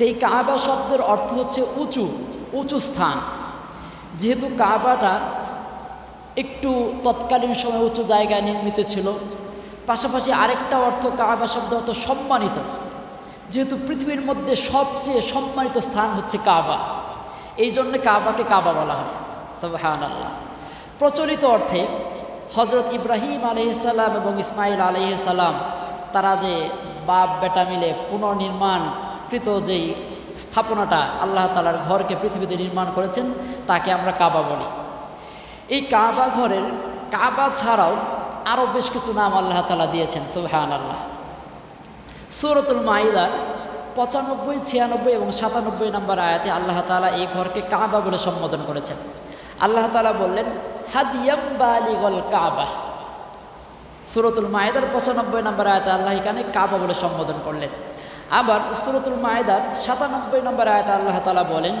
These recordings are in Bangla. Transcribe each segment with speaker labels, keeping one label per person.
Speaker 1: তো এই কাবা শব্দের অর্থ হচ্ছে উঁচু উঁচু স্থান। যেহেতু কাবাটা একটু তৎকালীন সময় উঁচু জায়গায় নির্মিত ছিল, পাশাপাশি আরেকটা অর্থ কাবা শব্দ অর্থ সম্মানিত। যেহেতু পৃথিবীর মধ্যে সবচেয়ে সম্মানিত স্থান হচ্ছে কাবা, এই জন্য কাবাকে কাবা বলা হয়। সবহান আল্লাহ প্রচলিত অর্থে হজরত ইব্রাহিম আলহিসাল্লাম এবং ইসমাইল আলহিসাল্লাম তারা যে বাপ বেটা মিলে পুনর্নির্মাণকৃত যেই স্থাপনাটা আল্লাহ তালার ঘরকে পৃথিবীতে নির্মাণ করেছেন, তাকে আমরা কাবা বলি। এই কাবা ঘরের, কাবা ছাড়াও আরও বেশ কিছু নাম আল্লাহ তালা দিয়েছেন সুবহান আল্লাহ সুরতুল মাইদার পঁচানব্বই, ছিয়ানব্বই এবং সাতানব্বই নম্বর আয়াতে আল্লাহ তালা এই ঘরকে কাবা বলে সম্বোধন করেছেন। আল্লাহ তালা বললেন, হাদিয়াম বালিগল কাবা। সুরতুল মায়েদার পঁচানব্বই নম্বর আয়তে আল্লাহ এখানে কাবা বলে সম্বোধন করলেন আবার সুরতুল মায়েদার সাতানব্বই নম্বর আয়তে আল্লাহ তালা বলেন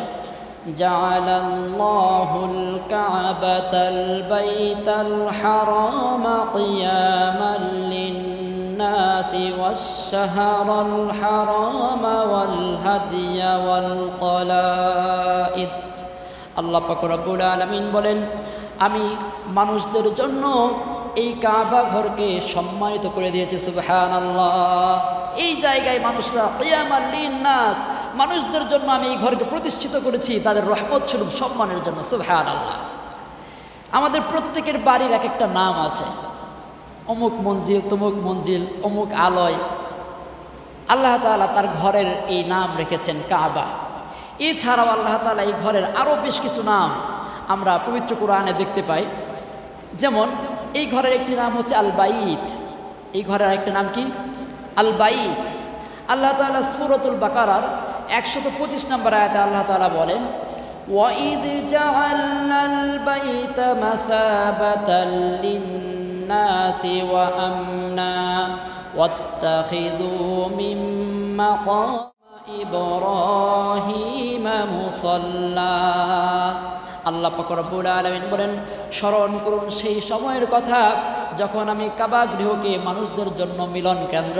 Speaker 1: جعل الله الكعبة البيت الحرام قياما للناس والشهر الحرام والهدي والقلائد আল্লাহ পাক রব্বুল আলামিন বলেন আমি মানুষদের জন্য এই কাবা ঘরকে সম্মানিত করে দিয়েছে সুবহান আল্লাহ এই জায়গায় মানুষরা কিয়ামাল নাস মানুষদের জন্য আমি এই ঘরকে প্রতিষ্ঠিত করেছি, তাদের রহমত স্বরূপ, সম্মানের জন্য সুবহান আল্লাহ আমাদের প্রত্যেকের বাড়ির এক একটা নাম আছে। অমুক মঞ্জিল, তমুক মঞ্জিল, অমুক আলয়। আল্লাহ তাআলা তার ঘরের এই নাম রেখেছেন কাবা। এছাড়াও আল্লাহ তালা এই ঘরের আরও বেশ কিছু নাম আমরা পবিত্র কোরআনে দেখতে পাই। যেমন এই ঘরের একটি নাম হচ্ছে আল বাইত এই ঘরের আরেকটি নাম কি আল বাইত আল্লাহ তালা সুরতুল বাকারার একশত পঁচিশ নম্বর আয়াতে আল্লাহ তালা বলেন وَإِذْ جَعَلْنَا الْبَيْتَ مَثَابَةً لِلنَّاسِ وَأَمْنًا وَاتَّخِذُوا مِن مَّقَامِ ইব্রাহিম মুসল্লা আল্লাহ পাকরবুল আলমিন বলেন, স্মরণ করুন সেই সময়ের কথা যখন আমি কাবা গৃহকে মানুষদের জন্য মিলন কেন্দ্র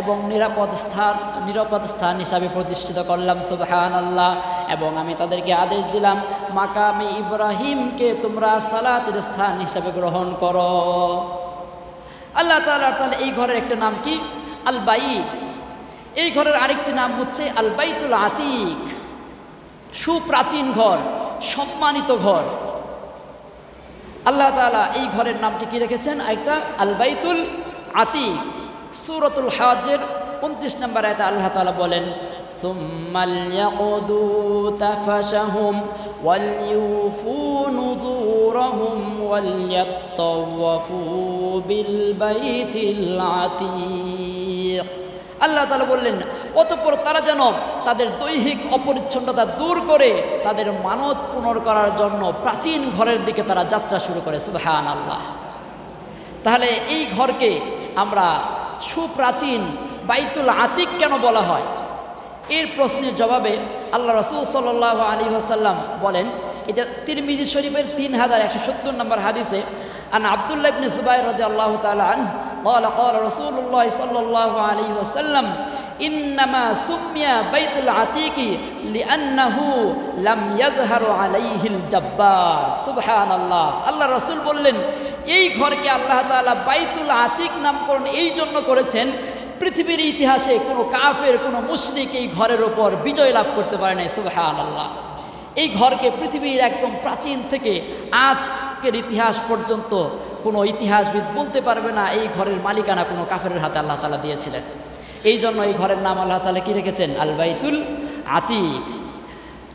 Speaker 1: এবং নিরাপদ স্থান নিরাপদ স্থান হিসাবে প্রতিষ্ঠিত করলাম সুবহান আল্লাহ এবং আমি তাদেরকে আদেশ দিলাম, মাকামে ইব্রাহিমকে তোমরা সালাতের স্থান হিসাবে গ্রহণ করো। আল্লাহ তালা তাহলে এই ঘরের একটা নাম কি? আল বাইক এই ঘরের আরেকটি নাম হচ্ছে আলবাইতুল আতিক। সুপ্রাচীন ঘর। সম্মানিত ঘর। আল্লাহ তালা এই ঘরের নামটি কি রেখেছেন? একটা আল বাইতুল আতিক, সুরতুল হাজের উনত্রিশ নম্বর আয়তা আল্লাহ তালা বলেন ثم আল্লাহ তালা বললেন, অতপর তারা যেন তাদের দৈহিক অপরিচ্ছন্নতা দূর করে তাদের মানত পুনর করার জন্য প্রাচীন ঘরের দিকে তারা যাত্রা শুরু করে। সুবহান আল্লাহ তাহলে এই ঘরকে আমরা সুপ্রাচীন বাইতুল আতিক কেন বলা হয়? এর প্রশ্নের জবাবে আল্লাহ রসুল সাল্লাহ আলী হাসাল্লাম বলেন এটা তিরমিজি শরীফের তিন হাজার একশো সত্তর নম্বর হাদিসে আন আবদুল্লাহ ইবনে সুবাই রাজি আল্লাহ তালা قال قال رسول الله صلى الله عليه وسلم إنما سمي بيت العتيق لأنه لم يظهر عليه الجبار سبحان الله আল্লাহ রসুল বললেন এই ঘরকে আল্লাহ তাআলা বাইতুল আতিক নামকরণ এই জন্য করেছেন পৃথিবীর ইতিহাসে কোনো কাফের কোনো মুশরিক এই ঘরের ওপর বিজয় লাভ করতে পারে নাই সুবহান আল্লাহ এই ঘরকে পৃথিবীর একদম প্রাচীন থেকে আজকের ইতিহাস পর্যন্ত কোনো ইতিহাসবিদ বলতে পারবে না এই ঘরের মালিকানা কোনো কাফের হাতে আল্লাহ তালা দিয়েছিলেন। এই জন্য এই ঘরের নাম আল্লাহ তালা কী রেখেছেন? আলবাইতুল আতিক।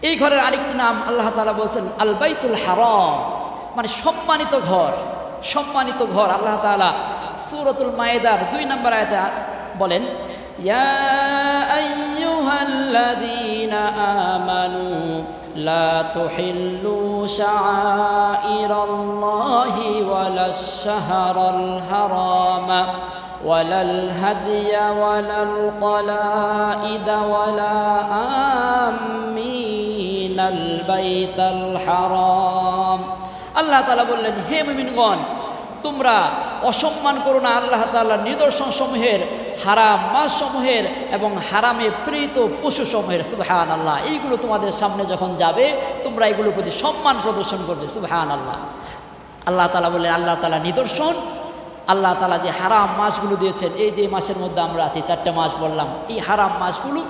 Speaker 1: এই ঘরের আরেকটি নাম আল্লাহ তালা বলছেন আলবাইতুল হারম। মানে সম্মানিত ঘর সম্মানিত ঘর। আল্লাহ তালা সুরতুল মায়েদার দুই নম্বর আয়তে বলেন, ইয়া আমানু لا تحلوا شعائر الله ولا الشهر الحرام ولا الهدي ولا القلائد ولا آمين البيت الحرام আল্লাহ তালা বললেন হে মুমিনগণ তোমরা অসম্মান করো না আল্লাহ তাল্লাহ নিদর্শন সমূহের, হারাম মাস সমূহের এবং হারামে প্রীত পশু সমূহের সুবহান আল্লাহ এইগুলো তোমাদের সামনে যখন যাবে, তোমরা এগুলোর প্রতি সম্মান প্রদর্শন করবে সুবহান আল্লাহ আল্লাহ তালা বলে আল্লাহ তালা নিদর্শন আল্লাহ তালা যে হারাম মাসগুলো দিয়েছেন, এই যে মাসের মধ্যে আমরা আছি, চারটে মাস বললাম, এই হারাম মাসগুলো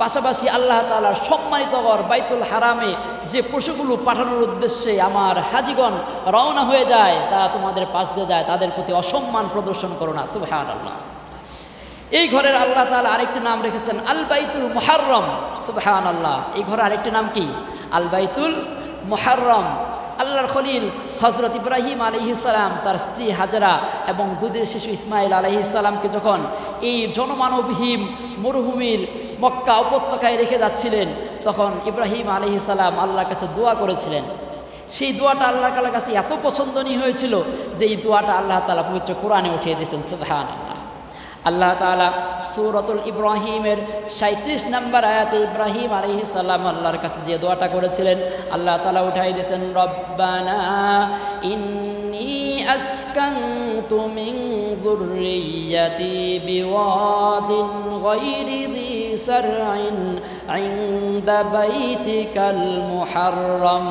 Speaker 1: পাশাপাশি আল্লাহ তালার সম্মানিত ঘর বাইতুল হারামে যে পশুগুলো পাঠানোর উদ্দেশ্যে আমার হাজিগণ রওনা হয়ে যায়, তারা তোমাদের পাশ দিয়ে যায়, তাদের প্রতি অসম্মান প্রদর্শন করো না সুবহান আল্লাহ এই ঘরের আল্লাহ তালা আরেকটি নাম রেখেছেন, আল বাইতুল মুহাররম সুবহান আল্লাহ এই ঘরের আরেকটি নাম কি? আল বাইতুল মুহাররম। আল্লাহর খলিল হজরত ইব্রাহিম আলহিসাল্লাম তার স্ত্রী হাজরা এবং দুধের শিশু ইসমাইল আলহিসাল্লামকে যখন এই জনমানবহীন মরুভূমির মক্কা উপত্যকায় রেখে যাচ্ছিলেন, তখন ইব্রাহিম আলহিসাল্লাম আল্লাহর কাছে দোয়া করেছিলেন। সেই দোয়াটা আল্লাহ তালার কাছে এত পছন্দনীয় হয়েছিল যে এই দোয়াটা আল্লাহ তালা পবিত্র কোরআনে উঠিয়ে দিয়েছেন সুবহান আল্লাহ তালা সুরতুল ইব্রাহিমের সাঁত্রিশ নম্বর আয়াতে ইব্রাহিম আলহি সাল্লাম আল্লাহর কাছে যে দোয়াটা করেছিলেন, আল্লাহ তালা উঠাই দিয়েছেন, রব্বানা ইন্নি আসকান্তু মিন যুররিয়াতি বিওয়াদিন গায়রি যি সারইন ইনদা বাইতিকাল মুহাররম।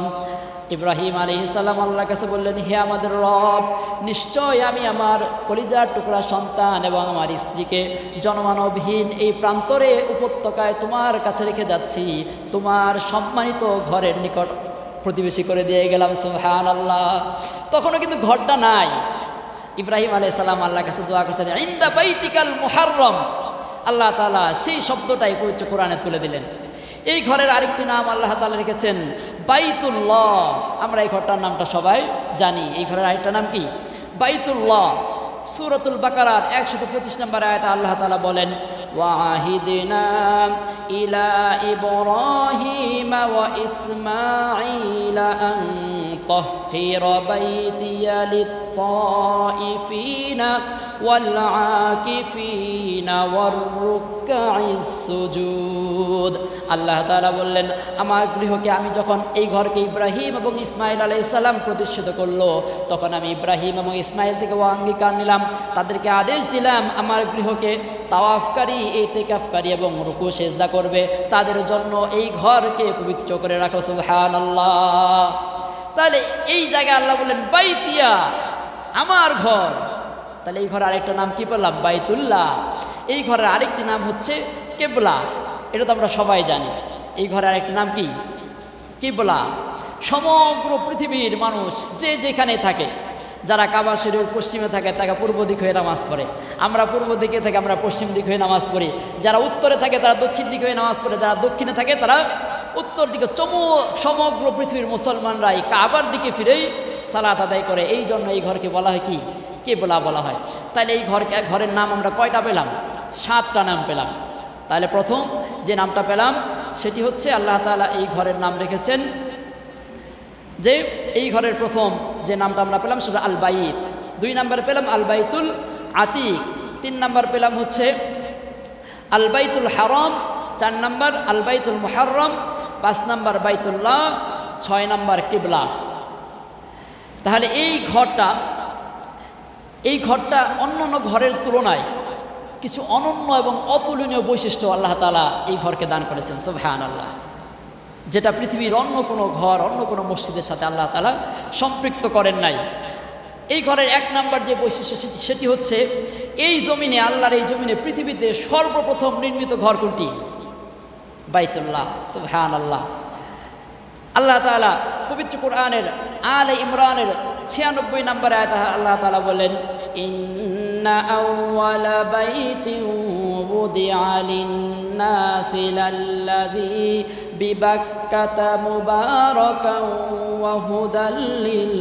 Speaker 1: ইব্রাহিম আলী সাল্লাম আল্লাহর কাছে বললেন, হে আমাদের রব, নিশ্চয় আমি আমার কলিজার টুকরা সন্তান এবং আমার স্ত্রীকে জনমানবহীন এই প্রান্তরে উপত্যকায় তোমার কাছে রেখে যাচ্ছি। তোমার সম্মানিত ঘরের নিকট প্রতিবেশী করে দিয়ে গেলাম সুহান আল্লাহ তখনও কিন্তু ঘরটা নাই। ইব্রাহিম আলাই সাল্লাম আল্লাহর কাছে দোয়া করছেন, ইন্দা বাইতিকাল মুহাররম। আল্লাহ তালা সেই শব্দটাই পবিত্র কোরআনে তুলে দিলেন। এই ঘরের আরেকটি নাম আল্লাহ তালা রেখেছেন বাইতুল্লাহ। আমরা এই ঘরটার নামটা সবাই জানি। এই ঘরের আরেকটা নাম কি? বাইতুল্লাহ। সুরতুল বাকারার একশত পঁচিশ নম্বর আয়তা আল্লাহ তালা বলেন, ওয়াহিদিনা ইলা ওয়া طهر بيتي للطائفين والعاكفين والركع السجود আল্লাহ তাআলা বললেন আমার গৃহকে আমি যখন এই ঘরকে ইব্রাহিম এবং ইসমাইল আলাইহিস সালাম প্রতিষ্ঠিত করলো তখন আমি ইব্রাহিম এবং ইসমাইল থেকে অঙ্গীকার নিলাম তাদেরকে আদেশ দিলাম আমার গৃহকে তাওয়াফকারী এই তেকাফকারী এবং রুকু সেজদা করবে তাদের জন্য এই ঘরকে পবিত্র করে রাখো সুবহানাল্লাহ তাহলে এই জায়গায় আল্লাহ বললেন, বাইতিয়া, আমার ঘর। তাহলে এই ঘরের আরেকটা নাম কি পেলাম বাইতুল্লাহ। এই ঘরের আরেকটি নাম হচ্ছে কেবলা। এটা তো আমরা সবাই জানি। এই ঘরের আরেকটি নাম কি? কেবলা। সমগ্র পৃথিবীর মানুষ যে যেখানে থাকে যারা কাবা শরীর পশ্চিমে থাকে, তারা পূর্ব দিক হয়ে নামাজ পড়ে। আমরা পূর্ব দিকে থেকে আমরা পশ্চিম দিক হয়ে নামাজ পড়ি। যারা উত্তরে থাকে, তারা দক্ষিণ দিকে হয়ে নামাজ পড়ে। যারা দক্ষিণে থাকে, তারা উত্তর দিকে চমু, সমগ্র পৃথিবীর মুসলমানরা এই কাবার দিকে ফিরেই সালাত আদায় করে। এই জন্য এই ঘরকে বলা হয় কি? কে বলা বলা হয়। তাহলে এই ঘরকে, ঘরের নাম আমরা কয়টা পেলাম? সাতটা নাম পেলাম। তাহলে প্রথম যে নামটা পেলাম, সেটি হচ্ছে আল্লাহ তালা এই ঘরের নাম রেখেছেন যে এই ঘরের প্রথম যে নামটা আমরা পেলাম সেটা আল বাইত দুই নাম্বার পেলাম আল বাইতুল আতিক। তিন নাম্বার পেলাম হচ্ছে আল বাইতুল হারম। চার নাম্বার আল বাইতুল মুহাররম। পাঁচ নাম্বার বাইতুল্লাহ। ছয় নাম্বার কিবলা। তাহলে এই ঘরটা এই ঘরটা অন্য অন্য ঘরের তুলনায় কিছু অনন্য এবং অতুলনীয় বৈশিষ্ট্য আল্লাহ তালা এই ঘরকে দান করেছেন। সোভান আল্লাহ যেটা পৃথিবীর অন্য কোনো ঘর, অন্য কোনো মসজিদের সাথে আল্লাহ তালা সম্পৃক্ত করেন নাই। এই ঘরের এক নাম্বার যে বৈশিষ্ট্য সেটি সেটি হচ্ছে এই জমিনে, আল্লাহর এই জমিনে পৃথিবীতে সর্বপ্রথম নির্মিত ঘর কোনটি? বাইতুল্লাহ সুবহান আল্লাহ আল্লাহ তালা পবিত্র কোরআনের আল ইমরানের ছিয়ানব্বই নম্বর আল্লাহ তালা বলেন ইন্না إن أول بيت وضع للناس للذي ببكة مباركا وهدى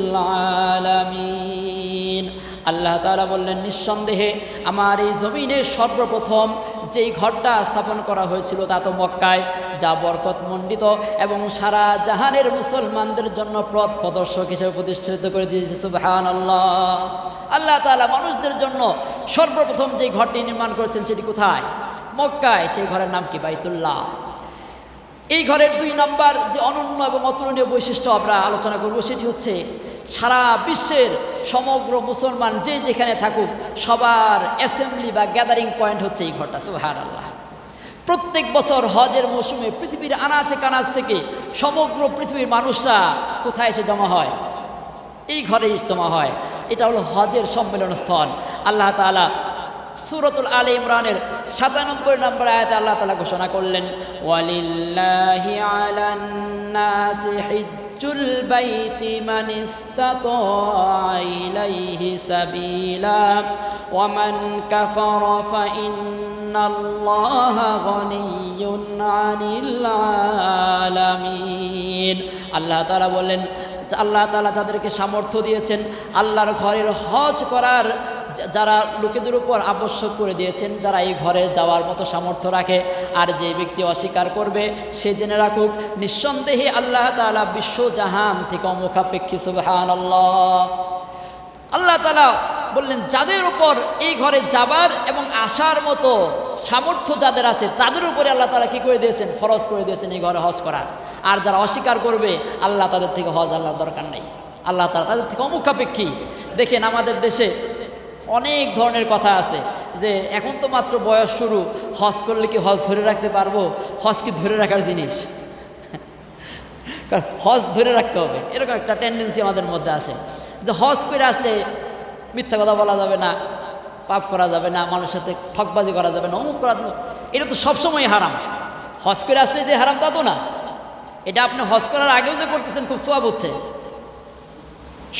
Speaker 1: للعالمين. আল্লাহ তালা বললেন, নিঃসন্দেহে আমার এই জমিনে সর্বপ্রথম যেই ঘরটা স্থাপন করা হয়েছিল তা তো মক্কায়, যা বরকত মণ্ডিত এবং সারা জাহানের মুসলমানদের জন্য পথ প্রদর্শক হিসেবে প্রতিষ্ঠিত করে দিয়েছে। সুবহান আল্লাহ আল্লাহ তালা মানুষদের জন্য সর্বপ্রথম যে ঘরটি নির্মাণ করেছেন সেটি কোথায়? মক্কায়। সেই ঘরের নাম কি? বাইতুল্লাহ। এই ঘরের দুই নাম্বার যে অনন্য এবং অতুলনীয় বৈশিষ্ট্য আমরা আলোচনা করব, সেটি হচ্ছে সারা বিশ্বের সমগ্র মুসলমান যে যেখানে থাকুক, সবার অ্যাসেম্বলি বা গ্যাদারিং পয়েন্ট হচ্ছে এই ঘরটা সুহার আল্লাহ প্রত্যেক বছর হজের মৌসুমে পৃথিবীর আনাচে কানাচ থেকে সমগ্র পৃথিবীর মানুষরা কোথায় এসে জমা হয়? এই ঘরে জমা হয়। এটা হলো হজের সম্মেলন স্থল আল্লাহ তালা সুরতুল আল ইমরানের সাতানব্বই নম্বর আয়াতে আল্লাহ তালা ঘোষণা করলেন, ওয়ালিল্লাহি বাইতি আল্লাহ তাআলা বললেন, আল্লাহ তালা যাদেরকে সামর্থ্য দিয়েছেন, আল্লাহর ঘরের হজ করার যারা লোকেদের উপর আবশ্যক করে দিয়েছেন, যারা এই ঘরে যাওয়ার মতো সামর্থ্য রাখে, আর যে ব্যক্তি অস্বীকার করবে, সে জেনে রাখুক, নিঃসন্দেহে আল্লাহ তালা বিশ্বজাহান থেকে অমুখাপেক্ষী সুবহান আল্লাহ আল্লাহ তালা বললেন, যাদের উপর এই ঘরে যাবার এবং আসার মতো সামর্থ্য যাদের আছে, তাদের উপরে আল্লাহ তালা কী করে দিয়েছেন? ফরজ করে দিয়েছেন এই ঘরে হজ করা আর যারা অস্বীকার করবে, আল্লাহ তাদের থেকে হজ আল্লাহর দরকার নেই। আল্লাহ তালা তাদের থেকে অমুখাপেক্ষী। দেখেন আমাদের দেশে অনেক ধরনের কথা আছে যে এখন তো মাত্র বয়স শুরু, হজ করলে কি হজ ধরে রাখতে পারব? হজ কি ধরে রাখার জিনিস? হজ ধরে রাখতে হবে, এরকম একটা টেন্ডেন্সি আমাদের মধ্যে আছে। যে হজ করে আসলে মিথ্যা কথা বলা যাবে না, পাপ করা যাবে না, মানুষের সাথে ঠকবাজি করা যাবে না, অমুক করা এটা তো সবসময় হারাম। হজ করে আসলে যে হারাম তা তো না। এটা আপনি হজ করার আগেও যে করতেছেন, খুব সোয়াব হচ্ছে।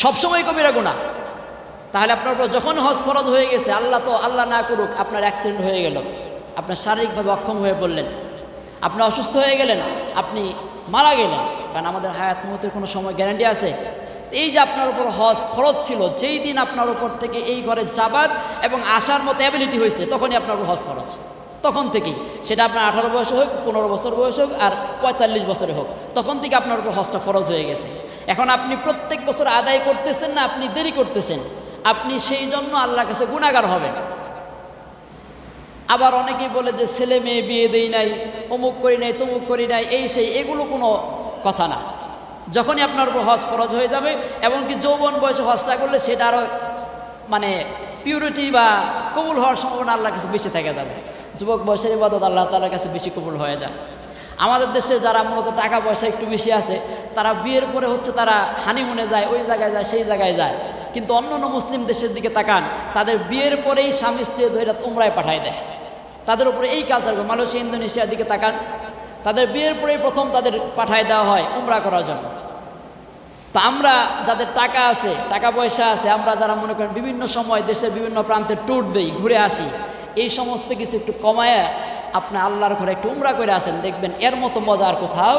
Speaker 1: সবসময় কবিরা গুণা তাহলে আপনার উপর যখন হজ ফরজ হয়ে গেছে, আল্লাহ তো, আল্লাহ না করুক, আপনার অ্যাক্সিডেন্ট হয়ে গেল। আপনার শারীরিকভাবে অক্ষম হয়ে পড়লেন। আপনি অসুস্থ হয়ে গেলেন, আপনি মারা গেলেন। কারণ আমাদের হায়াত মুহূর্তের কোনো সময় গ্যারান্টি আছে। এই যে আপনার উপর হজ ফরজ ছিল, যেই দিন আপনার উপর থেকে এই ঘরে যাবার এবং আসার মতো অ্যাবিলিটি হয়েছে, তখনই আপনার উপর হজ ফরজ। তখন থেকেই। সেটা আপনার আঠারো বয়স হোক, পনেরো বছর বয়স হোক, আর পঁয়তাল্লিশ বছরে হোক। তখন থেকে আপনার উপর হজটা ফরজ হয়ে গেছে। এখন আপনি প্রত্যেক বছর আদায় করতেছেন না, আপনি দেরি করতেছেন। আপনি সেই জন্য আল্লাহর কাছে গুণাগার হবেন। আবার অনেকেই বলে যে ছেলে মেয়ে বিয়ে দেই নাই, অমুক করি নাই, তমুক করি নাই, এই সেই, এগুলো কোনো কথা না। যখনই আপনার উপর হজ ফরজ হয়ে যাবে, এমনকি যৌবন বয়সে হজটা করলে সেটা আরও মানে পিউরিটি বা কবুল হওয়ার সম্ভাবনা আল্লাহর কাছে বেশি থেকে যাবে। যুবক বয়সের ইবাদত আল্লাহ তালার কাছে বেশি কবুল হয়ে যায়। আমাদের দেশে যারা মূলত টাকা পয়সা একটু বেশি আছে, তারা বিয়ের পরে হচ্ছে তারা হানিমুনে যায়, ওই জায়গায় যায়, সেই জায়গায় যায়। কিন্তু অন্য অন্য মুসলিম দেশের দিকে তাকান, তাদের বিয়ের পরেই স্বামী স্ত্রী ধরে উমরায় পাঠায় দেয়। তাদের উপরে এই কালচার মালয়েশিয়া, ইন্দোনেশিয়ার দিকে তাকান, তাদের বিয়ের পরেই প্রথম তাদের পাঠায় দেওয়া হয় উমরা করার জন্য। তো আমরা যাদের টাকা আছে, টাকা পয়সা আছে, আমরা যারা মনে করেন বিভিন্ন সময় দেশের বিভিন্ন প্রান্তে ট্যুর দেই, ঘুরে আসি এই সমস্ত কিছু একটু কমায় আপনি আল্লাহর ঘরে একটু উমরা করে আসেন, দেখবেন এর মতো মজা আর কোথাও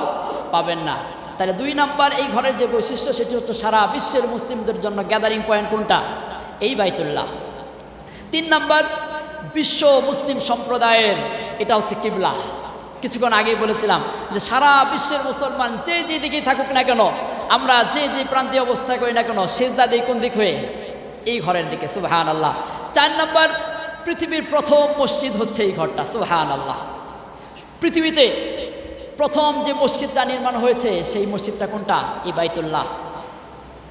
Speaker 1: পাবেন না। তাহলে দুই নাম্বার এই ঘরের যে বৈশিষ্ট্য, সেটি হচ্ছে সারা বিশ্বের মুসলিমদের জন্য গ্যাদারিং পয়েন্ট কোনটা? এই বাইতুল্লাহ। তিন নাম্বার, বিশ্ব মুসলিম সম্প্রদায়ের, এটা হচ্ছে কিবলা। কিছুক্ষণ আগেই বলেছিলাম যে সারা বিশ্বের মুসলমান যে যে দিকেই থাকুক না কেন, আমরা যে যে প্রান্তীয় অবস্থা করি না কেন, সেজদা দিই কোন দিক হয়ে? এই ঘরের দিকে সুবাহান আল্লাহ চার নাম্বার পৃথিবীর প্রথম মসজিদ হচ্ছে এই ঘরটা সুবাহান আল্লাহ পৃথিবীতে প্রথম যে মসজিদটা নির্মাণ হয়েছে, সেই মসজিদটা কোনটা? এই বাইতুল্লাহ।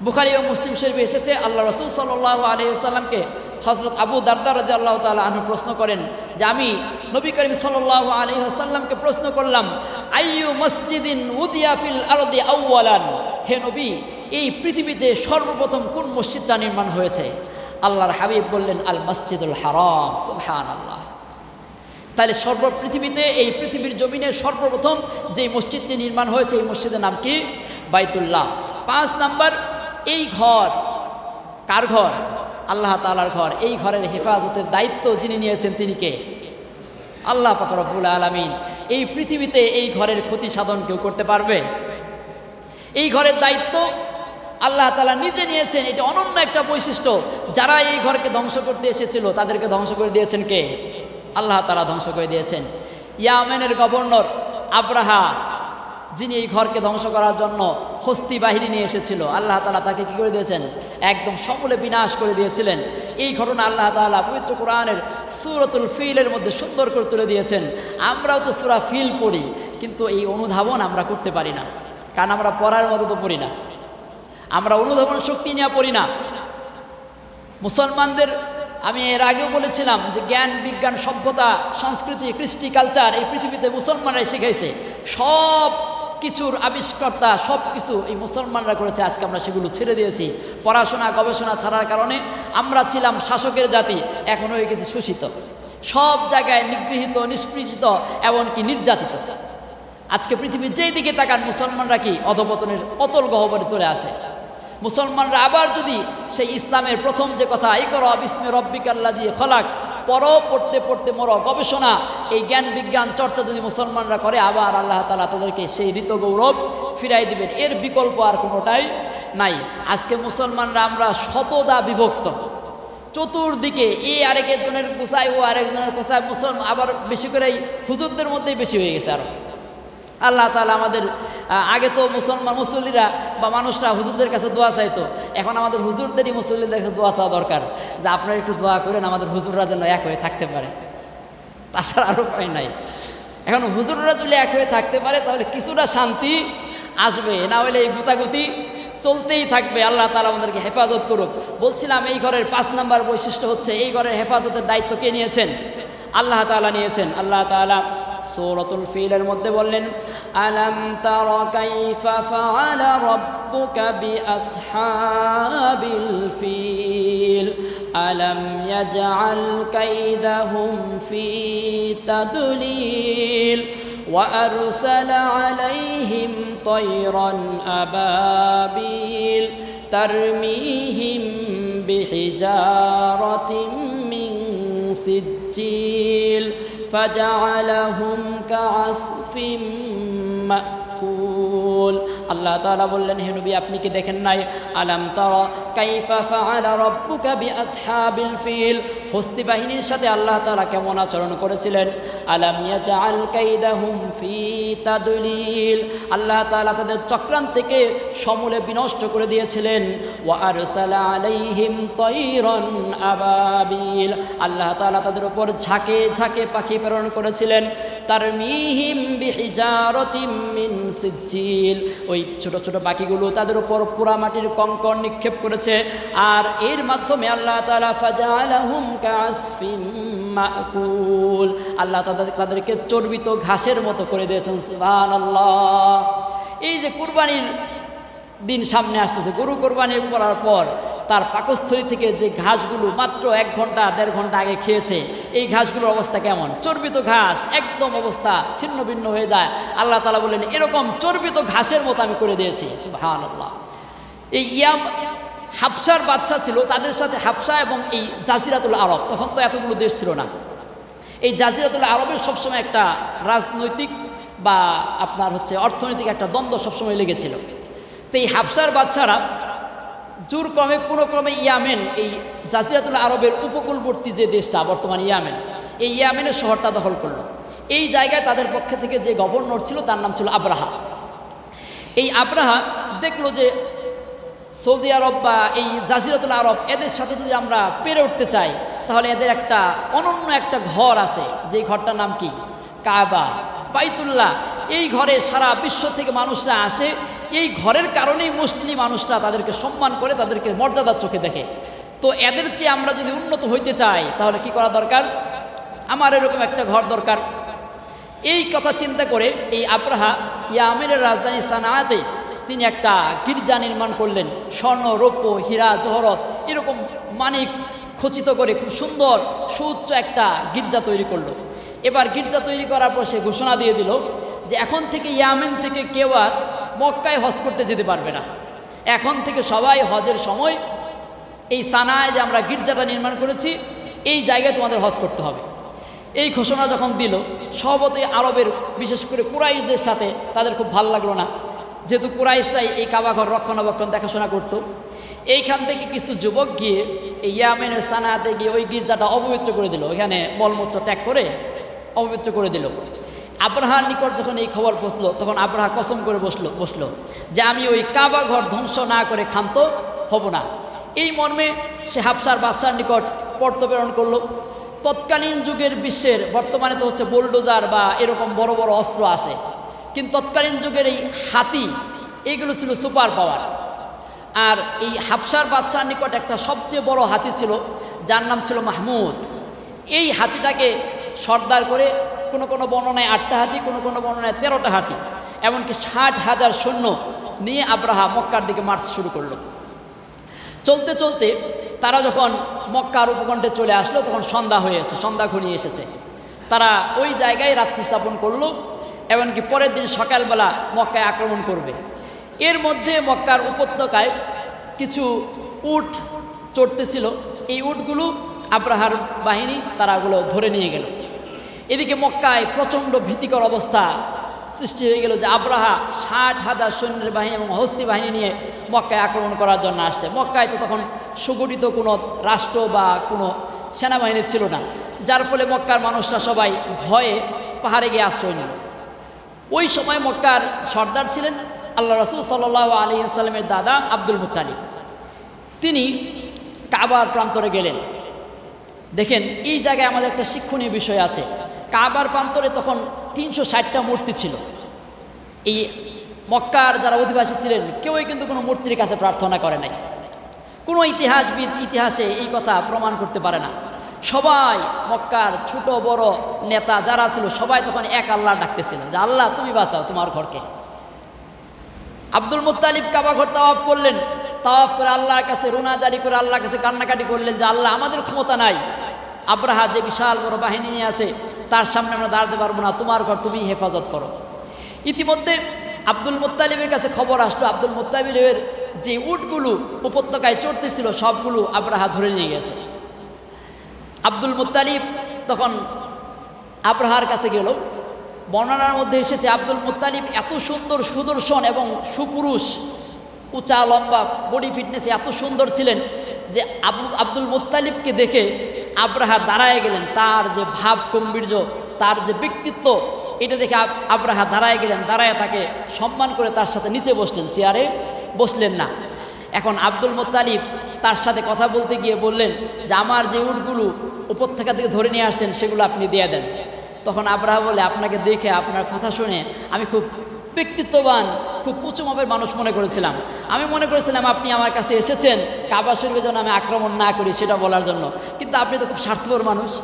Speaker 1: বুখারি ও মুসলিম শরীফে এসেছে, আল্লাহ রসুল সাল্লাহ আলহিসাল্লামকে হজরত আবু দারদার রাজা আল্লাহ তালা আনহু প্রশ্ন করেন, যে আমি নবী করিম সাল্লাহ আলহিহাসাল্লামকে প্রশ্ন করলাম, আইয়ু মসজিদিন উদিয়াফিল আরদি আউ্লান হে নবী, এই পৃথিবীতে সর্বপ্রথম কোন মসজিদটা নির্মাণ হয়েছে? আল্লাহর হাবিব বললেন, আল মসজিদুল হারাম সুবহান আল্লাহ তাহলে সর্ব পৃথিবীতে এই পৃথিবীর জমিনে সর্বপ্রথম যে মসজিদটি নির্মাণ হয়েছে, এই মসজিদের নাম কি? বাইতুল্লাহ। পাঁচ নাম্বার, এই ঘর, কার ঘর? আল্লাহ তালার ঘর। এই ঘরের হেফাজতের দায়িত্ব যিনি নিয়েছেন তিনি কে? আল্লাহ পাকরবুল আলমিন। এই পৃথিবীতে এই ঘরের ক্ষতি সাধন কেউ করতে পারবে? এই ঘরের দায়িত্ব আল্লাহ তালা নিজে নিয়েছেন, এটা অনন্য একটা বৈশিষ্ট্য। যারা এই ঘরকে ধ্বংস করতে এসেছিল, তাদেরকে ধ্বংস করে দিয়েছেন কে? আল্লাহ তালা ধ্বংস করে দিয়েছেন। ইয়ামেনের গভর্নর আব্রাহা, যিনি এই ঘরকে ধ্বংস করার জন্য হস্তি বাহিনী নিয়ে এসেছিল, আল্লাহ তালা তাকে কী করে দিয়েছেন? একদম সমূলে বিনাশ করে দিয়েছিলেন। এই ঘটনা আল্লাহ তালা পবিত্র কোরআনের সুরতুল ফিলের মধ্যে সুন্দর করে তুলে দিয়েছেন। আমরাও তো সুরা ফিল পড়ি, কিন্তু এই অনুধাবন আমরা করতে পারি না, কারণ আমরা পড়ার মতো তো পড়ি না। আমরা অনুধাবন শক্তি নিয়ে পড়ি না। মুসলমানদের, আমি এর আগেও বলেছিলাম যে জ্ঞান, বিজ্ঞান, সভ্যতা, সংস্কৃতি, কৃষ্টি, কালচার এই পৃথিবীতে মুসলমানরাই শিখাইছে সব কিছুর আবিষ্কর্তা, সব কিছু এই মুসলমানরা করেছে, আজকে আমরা সেগুলো ছেড়ে দিয়েছি। পড়াশোনা, গবেষণা ছাড়ার কারণে আমরা ছিলাম শাসকের জাতি, এখন হয়ে গেছে শোষিত। সব জায়গায় নিগৃহীত নিষ্পৃজিত এমনকি নির্যাতিত। আজকে পৃথিবীর যেই দিকে তাকান, মুসলমানরা কি অধপতনের অতল গহবরে চলে আসে? মুসলমানরা আবার যদি সেই ইসলামের প্রথম যে কথা এই করো বিস্মে রব্বিকাল্লা দিয়ে খলাক পড়ো পড়তে পড়তে মরো, গবেষণা, এই জ্ঞান বিজ্ঞান চর্চা যদি মুসলমানরা করে, আবার আল্লাহ তালা তাদেরকে সেই ঋত গৌরব ফিরাই দিবেন। এর বিকল্প আর কোনোটাই নাই। আজকে মুসলমানরা আমরা শতদা বিভক্ত। চতুর্দিকে এই আরেকজনের কোথায় ও আরেকজনের কোসায়, মুসলমান আবার বেশি করে হুজুরদের মধ্যেই বেশি হয়ে গেছে আরও আল্লাহ তালা আমাদের আগে তো মুসলমান, মুসল্লিরা বা মানুষরা হুজুরদের কাছে দোয়া চাইতো। এখন আমাদের হুজুরদেরই, মুসল্লিদের কাছে দোয়া চাওয়া দরকার। যে আপনারা একটু দোয়া করেন, আমাদের হুজুররা যেন এক হয়ে থাকতে পারে। তাছাড়া আরও উপায় নাই। এখন হুজুররা যদি এক হয়ে থাকতে পারে, তাহলে কিছুটা শান্তি আসবে। না হলে এই গুতাগুতি চলতেই থাকবে। আল্লাহ তালা আমাদেরকে হেফাজত করুক। বলছিলাম এই ঘরের পাঁচ নাম্বার বৈশিষ্ট্য হচ্ছে, এই ঘরের হেফাজতের দায়িত্ব কে নিয়েছেন? আল্লাহ তালা নিয়েছেন আল্লাহ তালা সূরাতুল ফিলের মধ্যে বললেন আলাম তারা কাইফা ফাআলা রাব্বুকা বিআসহাবিল ফিল আলাম ইয়াজআল কাইদাহুম ফি তাদলিল وأرسل عليهم طيرا أبابيل ترميهم بحجارة من سجيل فجعلهم كعصف مأكول আল্লাহ তাআলা বললেন, হে নবী, আপনি কি দেখেন নাই? আলাম তারা ফিল? হস্তি বাহিনীর সাথে আল্লাহ তাআলা কেমন আচরণ করেছিলেন? আলাম আল্লাহ তাআলা তাদের চক্রান্ত থেকে সমূলে বিনষ্ট করে দিয়েছিলেন। ওয়া আরসালা আলাইহিম তাইরান আবাবিল? আল্লাহ তাআলা তাদের উপর ঝাঁকে ঝাঁকে পাখি প্রেরণ করেছিলেন। তার মিহিম মিন সিজ্জিল? ওই ছোট ছোট পাখিগুলো তাদের উপর পোড়া মাটির কঙ্কর নিক্ষেপ করেছে। আর এর মাধ্যমে আল্লাহ তালা ফাজাল আল্লাহ তাদের তাদেরকে চর্বিত ঘাসের মতো করে দিয়েছেন, সুবহানাল্লাহ। এই যে কুরবানির দিন সামনে আসতেছে। গরু কোরবানি করার পর তার পাকস্থলী থেকে যে ঘাসগুলো মাত্র এক ঘণ্টা, দেড় ঘণ্টা আগে খেয়েছে, এই ঘাসগুলোর অবস্থা কেমন? চর্বিত ঘাস, একদম অবস্থা ছিন্ন ভিন্ন হয়ে যায়। আল্লাহ তালা বললেন এরকম চর্বিত ঘাসের মতো আমি করে দিয়েছি। ভান এই ইয়াম হাফসার বাচ্চা ছিল, তাদের সাথে হাফসা এবং এই জাজিরাতুল আরব, তখন তো এতগুলো দেশ ছিল না। এই জাজিরাতুল আরবের সবসময় একটা রাজনৈতিক বা আপনার হচ্ছে অর্থনৈতিক একটা দ্বন্দ্ব সবসময় লেগেছিল। তো এই হাফসার বাচ্চারা জোর ক্রমে, কোনো ক্রমে ইয়ামেন, এই জাজিরাতুল আরবের উপকূলবর্তী যে দেশটা, বর্তমান ইয়ামেন, এই ইয়ামেনের শহরটা দখল করল। এই জায়গায় তাদের পক্ষে থেকে যে গভর্নর ছিল, তার নাম ছিল আব্রাহা। এই আব্রাহা দেখল যে সৌদি আরব বা এই জাজিরাতুল আরব, এদের সাথে যদি আমরা পেরে উঠতে চাই, তাহলে এদের একটা অনন্য একটা ঘর আছে। যেই ঘরটার নাম কি? কাবা। বাইতুল্লাহ, এই ঘরে সারা বিশ্ব থেকে মানুষরা আসে। এই ঘরের কারণেই মুসলিম মানুষরা তাদেরকে সম্মান করে, তাদেরকে মর্যাদার চোখে দেখে। তো এদের চেয়ে আমরা যদি উন্নত হইতে চাই, তাহলে কি করা দরকার? আমার এরকম একটা ঘর দরকার। এই কথা চিন্তা করে এই আব্রাহা ইয়ামেনের রাজধানী সানাতে তিনি একটা গির্জা নির্মাণ করলেন। স্বর্ণ, রৌপ্য, হীরা, জহরত, এরকম মানিক খচিত করে খুব সুন্দর, সুউচ্চ একটা গির্জা তৈরি করল। এবার গির্জা তৈরি করার পর সে ঘোষণা দিয়ে দিল যে এখন থেকে ইয়ামেন থেকে কেউ আর মক্কায় হজ করতে যেতে পারবে না। এখন থেকে সবাই হজের সময় এই সানায় যে আমরা গির্জাটা নির্মাণ করেছি, এই জায়গায় তোমাদের হজ করতে হবে। এই ঘোষণা যখন দিল সবতে আরবের, বিশেষ করে কুরাইশদের সাথে তাদের খুব ভালো লাগল না। যেহেতু কুরাইশরাই এই কাবাঘর রক্ষণাবেক্ষণ দেখাশোনা করত, এইখান থেকে কিছু যুবক গিয়ে এই ইয়ামেনের সানাতে গিয়ে ওই গির্জাটা অপবিত্র করে দিল। ওইখানে মলমূত্র ত্যাগ করে অপবিত্র করে দিল। আব্রাহার নিকট যখন এই খবর পৌঁছলো, তখন আব্রাহা কসম করে বসল বসল যে আমি ওই কাবা ঘর ধ্বংস না করে ক্ষান্ত হব না। এই মর্মে সে হাফসার বাদশার নিকট পর্ত প্রেরণ করল। তৎকালীন যুগের বিশ্বের, বর্তমানে তো হচ্ছে বোলডোজার বা এরকম বড় বড় অস্ত্র আছে। কিন্তু তৎকালীন যুগের এই হাতি এইগুলো ছিল সুপার পাওয়ার। আর এই হাফসার বাদশার নিকট একটা সবচেয়ে বড় হাতি ছিল, যার নাম ছিল মাহমুদ। এই হাতিটাকে সর্দার করে কোনো কোনো বর্ণনায় আটটা হাতি, কোনো কোনো বর্ণনায় তেরোটা হাতি, এমনকি ষাট হাজার সৈন্য নিয়ে আব্রাহা মক্কার দিকে মার্চ শুরু করল। চলতে চলতে তারা যখন মক্কার উপকণ্ঠে চলে আসলো, তখন সন্ধ্যা হয়ে এসেছে, সন্ধ্যা ঘনিয়ে এসেছে। তারা ওই জায়গায় রাত্রি স্থাপন করল, এমনকি পরের দিন সকালবেলা মক্কায় আক্রমণ করবে। এর মধ্যে মক্কার উপত্যকায় কিছু উট চড়তেছিল। এই উটগুলো আব্রাহার বাহিনী তারা ওগুলো ধরে নিয়ে গেল। এদিকে মক্কায় প্রচণ্ড ভীতিকর অবস্থা সৃষ্টি হয়ে গেল যে আব্রাহা ষাট হাজার সৈন্যের বাহিনী এবং হস্তি বাহিনী নিয়ে মক্কায় আক্রমণ করার জন্য আসছে। মক্কায় তো তখন সুগঠিত কোনো রাষ্ট্র বা কোনো সেনাবাহিনী ছিল না, যার ফলে মক্কার মানুষরা সবাই ভয়ে পাহাড়ে গিয়ে আশ্রয় নিল। ওই সময় মক্কার সর্দার ছিলেন আল্লাহ রসুল সাল্লাহ আলী আসসালামের দাদা আব্দুল মুতালিব তিনি কাবার প্রান্তরে গেলেন। দেখেন, এই জায়গায় আমাদের একটা শিক্ষণীয় বিষয় আছে। কাবার প্রান্তরে তখন তিনশো ষাটটা মূর্তি ছিল। এই মক্কার যারা অধিবাসী ছিলেন, কেউই কিন্তু কোনো মূর্তির কাছে প্রার্থনা করে নাই। কোনো ইতিহাসবিদ ইতিহাসে এই কথা প্রমাণ করতে পারে না। সবাই মক্কার ছোট, বড় নেতা যারা ছিল, সবাই তখন এক আল্লাহ ডাকতেছিল যে, আল্লাহ, তুমি বাঁচাও তোমার ঘরকে। আব্দুল মুত্তালিব কাবা ঘর তাওয়াফ করলেন। তাওয়াফ করে আল্লাহর কাছে, রুনা জারি করে আল্লাহর কাছে কান্নাকাটি করলেন যে আল্লাহ আমাদের ক্ষমতা নাই। আব্রাহা যে বিশাল বড় বাহিনী নিয়ে আছে, তার সামনে আমরা দাঁড়াতে পারব না, তোমার ঘর তুমি হেফাজত করো। ইতিমধ্যে আব্দুল মুত্তালিবের কাছে খবর আসলো। আব্দুল মুত্তালিবের যে উটগুলো উপত্যকায় চড়তেছিল, সবগুলো আব্রাহা ধরে নিয়ে গেছে। আব্দুল মুত্তালিব তখন আব্রাহার কাছে গেল। বর্ণনার মধ্যে এসেছে, আব্দুল মুত্তালিব এত সুন্দর সুদর্শন এবং সুপুরুষ উঁচা লম্বা বডি ফিটনেস এত সুন্দর ছিলেন যে আবু আব্দুল মুত্তালিবকে দেখে আব্রাহা দাঁড়ায় গেলেন। তার যে ভাব গম্ভীর্য, তার যে ব্যক্তিত্ব, এটা দেখে আব- আব্রাহা দাঁড়ায় গেলেন। দাঁড়ায় তাকে সম্মান করে তার সাথে নিচে বসলেন, চেয়ারে বসলেন না। এখন আব্দুল মোত্তালিব তার সাথে কথা বলতে গিয়ে বললেন যে, আমার যে উটগুলো উপত্যকা থেকে ধরে নিয়ে আসছেন, সেগুলো আপনি দিয়ে দেন। তখন আব্রাহা বলে, আপনাকে দেখে আপনার কথা শুনে আমি খুব ব্যক্তিত্ববান, খুব উঁচু মাপের মানুষ মনে করেছিলাম। আমি মনে করেছিলাম আপনি আমার কাছে এসেছেন, কাবা শরীফের জন্য আমি আক্রমণ না করি, সেটা বলার জন্য। কিন্তু আপনি তো খুব স্বার্থপর মানুষ।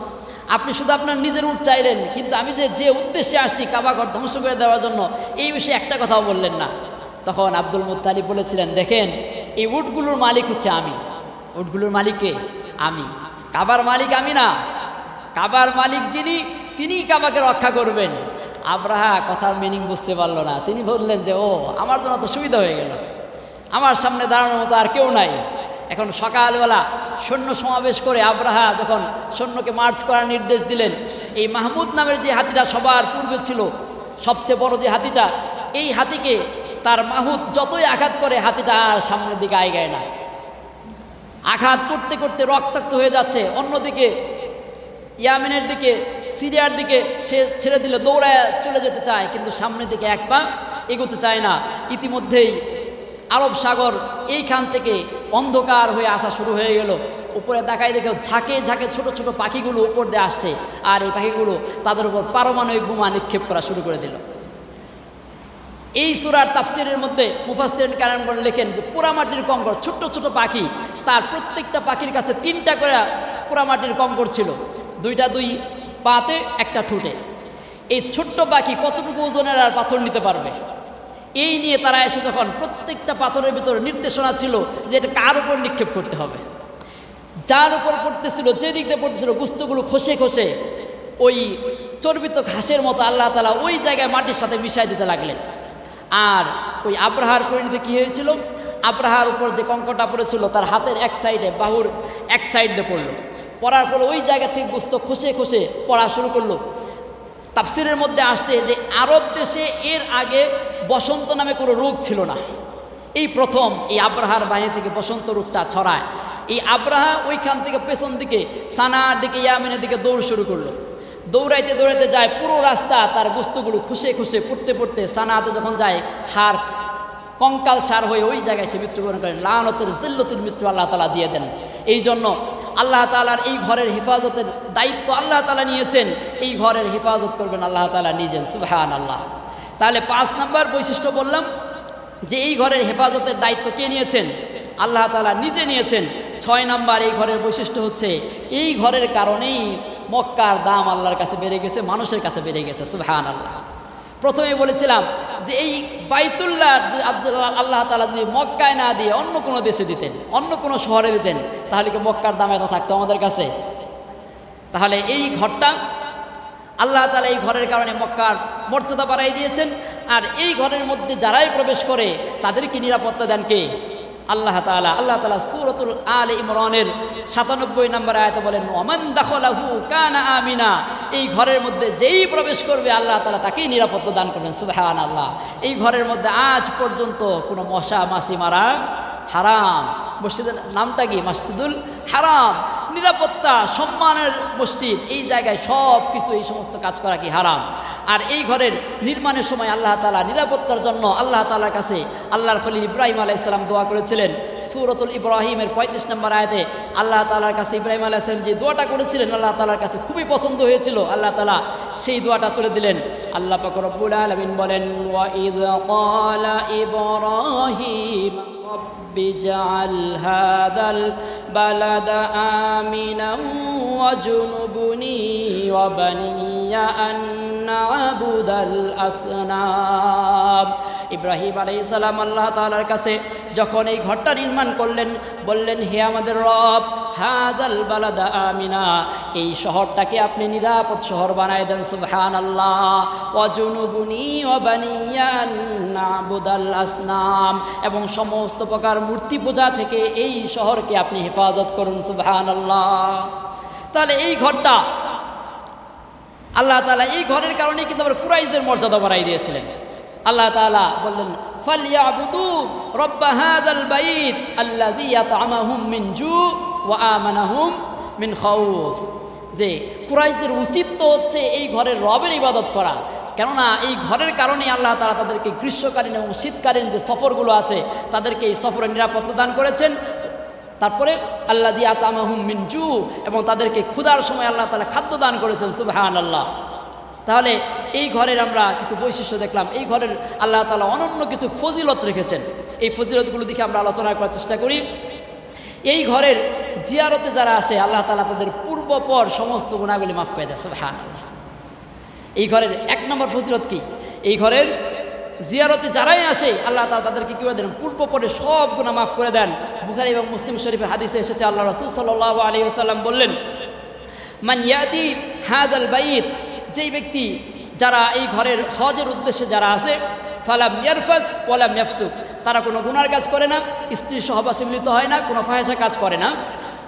Speaker 1: আপনি শুধু আপনার নিজের উট চাইলেন, কিন্তু আমি যে যে উদ্দেশ্যে আসছি কাবা ঘর ধ্বংস করে দেওয়ার জন্য, এই বিষয়ে একটা কথাও বললেন না। তখন আব্দুল মুত্তালিব বলেছিলেন, দেখেন, এই উটগুলোর মালিক হচ্ছে আমি। উটগুলোর মালিককে আমি। কাবার মালিক আমি না। কাবার মালিক যিনি, তিনিই কাবাকে রক্ষা করবেন। আব্রাহা কথার মিনিং বুঝতে পারল না। তিনি বললেন যে, ও, আমার জন্য তো সুবিধা হয়ে গেল। আমার সামনে দাঁড়ানোর মতো আর কেউ নাই। এখন সকালবেলা সৈন্য সমাবেশ করে আব্রাহা যখন সৈন্যকে মার্চ করার নির্দেশ দিলেন, এই মাহমুদ নামের যে হাতিটা সবার পূর্বে ছিল, সবচেয়ে বড় যে হাতিটা, এই হাতিকে তার মাহুদ যতই আঘাত করে, হাতিটা আর সামনের দিকে আগায় না। আঘাত করতে করতে রক্তাক্ত হয়ে যাচ্ছে। অন্যদিকে ইয়ামেনের দিকে সিরিয়ার দিকে সে ছেড়ে দিলে, দৌড়ায় চলে যেতে চায়, কিন্তু সামনের দিকে এক পা এগোতে চায় না। ইতিমধ্যেই আরব সাগর এইখান থেকে অন্ধকার হয়ে আসা শুরু হয়ে গেল। উপরে দেখায় দেখে ঝাঁকে ঝাঁকে ছোট ছোট পাখিগুলো উপর দিয়ে আসছে, আর এই পাখিগুলো তাদের উপর পারমাণবিক বোমা নিক্ষেপ করা শুরু করে দিল। এই সুরার তাফসিরের মধ্যে মুফাসির কারণগণ লেখেন যে, পোড়ামাটির কঙ্কর, ছোট্ট ছোট পাখি, তার প্রত্যেকটা পাখির কাছে তিনটা করে পোড়ামাটির কঙ্কর ছিল। দুইটা দুই পাতে একটা ঠুটে। এই ছোট্ট পাখি কতটুকু ওজনের আর পাথর নিতে পারবে? এই নিয়ে তারা এসে তখন প্রত্যেকটা পাথরের ভিতরে নির্দেশনা ছিল যে এটা কার উপর নিক্ষেপ করতে হবে। যার উপর পড়তেছিল যে দিক দিয়ে পড়তেছিল, গুস্তগুলো খসে খসে ওই চর্বিত ঘাসের মতো আল্লাহ তালা ওই জায়গায় মাটির সাথে মিশাই দিতে লাগলেন। আর ওই আব্রাহার পরিণতি কী হয়েছিল? আব্রাহার উপর যে কঙ্কটা পড়েছিল, তার হাতের এক সাইডে বাহুর এক সাইডে পড়ল। পড়ার পর ওই জায়গা থেকে গুস্ত খসে খসে পড়া শুরু করল। তাফসিরের মধ্যে আসছে যে আরব দেশে এর আগে বসন্ত নামে কোনো রোগ ছিল না। এই প্রথম এই আব্রাহার বাহিনী থেকে বসন্ত রোগটা ছড়ায়। এই আব্রাহা ওইখান থেকে পেছন দিকে, সানার দিকে, ইয়ামিনের দিকে দৌড় শুরু করল। দৌড়াইতে দৌড়াইতে যায়, পুরো রাস্তা তার বস্তুগুলো খুশে খুশে পড়তে পড়তে সানাতে যখন যায় হার কঙ্কাল সার হয়ে ওই জায়গায় সে মৃত্যুবরণ করেন লানতের, জিল্লতির মৃত্যু আল্লাহ তালা দিয়ে দেন। এই জন্য আল্লাহ তালার এই ঘরের হেফাজতের দায়িত্ব আল্লাহ তালা নিয়েছেন। এই ঘরের হেফাজত করবেন আল্লাহ তালা নিজেন সুবহান আল্লাহ তাহলে পাঁচ নম্বর বৈশিষ্ট্য বললাম যে এই ঘরের হেফাজতের দায়িত্ব কে নিয়েছেন? আল্লাহ তালা নিজে নিয়েছেন। ছয় নাম্বার এই ঘরের বৈশিষ্ট্য হচ্ছে এই ঘরের কারণেই মক্কার দাম আল্লাহর কাছে বেড়ে গেছে, মানুষের কাছে বেড়ে গেছে সুবহান আল্লাহ প্রথমে বলেছিলাম যে এই বাইতুল্লাহ আল্লাহ তালা যদি মক্কায় না দিয়ে অন্য কোনো দেশে দিতেন, অন্য কোনো শহরে দিতেন, তাহলে কি মক্কার দামে এত থাকতো আমাদের কাছে? তাহলে এই ঘরটা আল্লাহ তালা এই ঘরের কারণে মক্কার মর্যাদা বাড়াই দিয়েছেন। আর এই ঘরের মধ্যে যারাই প্রবেশ করে, তাদেরকে নিরাপত্তা দেন কে? আল্লাহ তালা আল্লাহ তালা সুরতুল আল ইমরনের সাতানব্বই নম্বর আয়তে বলেন ওমান দাখলাহু কানা আমিনা। এই ঘরের মধ্যে যেই প্রবেশ করবে, আল্লাহ তালা তাকেই নিরাপত্তা দান করবেন সুবাহান আল্লাহ এই ঘরের মধ্যে আজ পর্যন্ত কোনো মশা মাসি মারা হারাম। মসজিদের নামটা কি? মসজিদুল হারাম। নিরাপত্তা, সম্মানের মসজিদ, এই জায়গায় সব কিছু, এই সমস্ত কাজ করা কি হারাম? আর এই ঘরের নির্মাণের সময় আল্লাহ তালা নিরাপত্তার জন্য আল্লাহ তালার কাছে আল্লাহর খলিল ইব্রাহিম আলাহ ইসলাম দোয়া করেছিলেন। সুরতুল ইব্রাহিমের পঁয়ত্রিশ নম্বর আয়তে আল্লাহ তালার কাছে ইব্রাহিম আলাহ ইসলাম যে দোয়াটা করেছিলেন, আল্লাহ তালার কাছে খুবই পছন্দ হয়েছিল। আল্লাহ তালা সেই দোয়াটা তুলে দিলেন। আল্লাহ পাক রব্বুল আলমিন বলেন رب اجعل هذا البلد آمنا واجنبني وبني أن نعبد الأصنام ইব্রাহিম আলাইহিস সালাম আল্লাহ তাআলার কাছে যখন এই ঘরটা নির্মাণ করলেন বললেন হে আমাদের রব হাদাল বালাদা আমিনা এই শহরটাকে আপনি নিরাপদ শহর বানায় দেন সুবহানাল্লাহ ওয়াজুনুবুনি ওয়াবানিয়ান নাবুদাল আসনাম এবং সমস্ত প্রকার মূর্তি পূজা থেকে এই শহরকে আপনি হেফাজত করুন, সুবহানাল্লাহ। তাহলে এই ঘরটা, আল্লাহ তালা এই ঘরের কারণে কিন্তু আবার কুরাইশদের মর্যাদা বাড়াই দিয়েছিলেন। আল্লাহ তাআলা বললেন জু ওয়া মিন যে কুরাইশদের উচিত তো হচ্ছে এই ঘরের রবের ইবাদত করা। কেননা এই ঘরের কারণে আল্লাহ তারা তাদেরকে গ্রীষ্মকালীন এবং শীতকালীন যে সফরগুলো আছে, তাদেরকে এই সফরের নিরাপত্তা দান করেছেন। তারপরে আল্লাহ দিয়া তামাহুম মিনজু এবং তাদেরকে ক্ষুধার সময় আল্লাহ তালা খাদ্য দান করেছেন সুবাহান আল্লাহ তাহলে এই ঘরের আমরা কিছু বৈশিষ্ট্য দেখলাম। এই ঘরের আল্লাহ তালা অনন্য কিছু ফজিলত রেখেছেন। এই ফজিলতগুলো দিকে আমরা আলোচনা করার চেষ্টা করি। এই ঘরের জিয়ারতে যারা আসে, আল্লাহ তালা তাদের পূর্বপর সমস্ত গুণাগুলি মাফ করে দেয় হ্যাঁ এই ঘরের এক নম্বর ফজিলত কি? এই ঘরের জিয়ারতে যারাই আসে, আল্লাহ তালা তাদেরকে কী করে দেন? পূর্ব পরে সব গুণা মাফ করে দেন। বুখারি এবং মুসলিম শরীফের হাদিসে এসেছে, আল্লাহ রসুল সাল্লাহ আলী আসাল্লাম বললেন, মান ইয়াতি হাদ আল বাইত, যেই ব্যক্তি যারা এই ঘরের হজের উদ্দেশ্যে যারা আসে ফালাম ইয়ারফাস পলাম ইয়াফসুক। তারা কোনো গুনার কাজ করে না স্ত্রীর সহবাসে মিলিত হয় না, কোনো ফাহেসা কাজ করে না।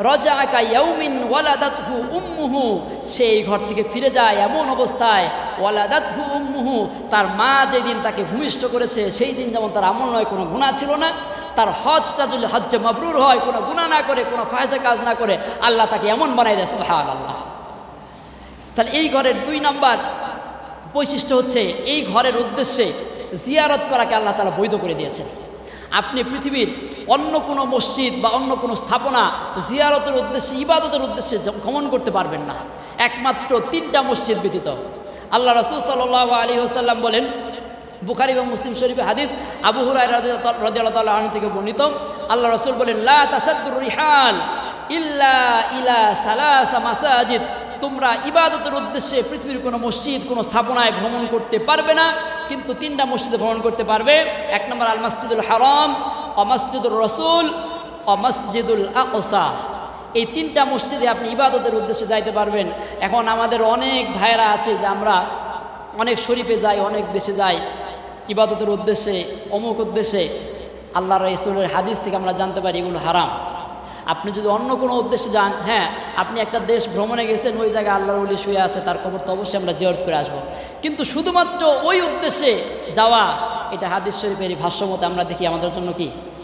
Speaker 1: রজা আকা ইয়াউমিন ওয়ালাদাতহু উম্মুহু, সেই ঘর থেকে ফিরে যায় এমন অবস্থায়, ওয়ালাদাতহু উম্মুহু, তার মা যেদিন তাকে ভূমিষ্ঠ করেছে, সেই দিন যেমন তার আমল নয়, কোনো গুণা ছিল না। তার হজটা যদি হজ্জে মাবরুর হয়, কোনো গুণা না করে, কোনো ফাহেসা কাজ না করে, আল্লাহ তাকে এমন বানাই দেয় সুবহান আল্লাহ তাহলে এই ঘরের দুই নাম্বার বৈশিষ্ট্য হচ্ছে এই ঘরের উদ্দেশ্যে জিয়ারত করাকে আল্লাহ তালা বৈধ করে দিয়েছেন। আপনি পৃথিবীর অন্য কোনো মসজিদ বা অন্য কোনো স্থাপনা জিয়ারতের উদ্দেশ্যে, ইবাদতের উদ্দেশ্যে গমন করতে পারবেন না। একমাত্র তিনটা মসজিদ ব্যতীত। আল্লাহ রসুল সাল্লাহ আলী আসাল্লাম বলেন, বুখারি এবং মুসলিম শরীফে হাদিস আবু হুরাই রাজিয়াল্লাহ থেকে বর্ণিত। আল্লাহ রসুল বলেন, লা ইল্লা ইলা সালাসা তোমরা ইবাদতের উদ্দেশ্যে পৃথিবীর কোনো মসজিদ, কোনো স্থাপনায় ভ্রমণ করতে পারবে না, কিন্তু তিনটা মসজিদে ভ্রমণ করতে পারবে। এক নম্বর আল মসজিদুল হারাম অমসজিদুল রসুল, অ অমসজিদুল আকসা। এই তিনটা মসজিদে আপনি ইবাদতের উদ্দেশ্যে যাইতে পারবেন। এখন আমাদের অনেক ভাইরা আছে যে আমরা অনেক শরীফে যাই, অনেক দেশে যাই। ইবাদতের উদ্দেশ্যে, অমুক উদ্দেশ্যে আল্লাহ রসুলের হাদিস থেকে আমরা জানতে পারি এগুলো হারাম। আপনি যদি অন্য কোনো উদ্দেশ্যে যান হ্যাঁ আপনি একটা দেশ ভ্রমণে গেছেন, ওই জায়গায় আল্লাহর উলি শুয়ে আছে, তার কবর তো অবশ্যই আমরা জিয়ারত করে আসব। কিন্তু শুধুমাত্র ওই উদ্দেশ্যে যাওয়া, এটা হাদিস শরীফের ভাষ্য মতে আমরা দেখি আমাদের জন্য কি?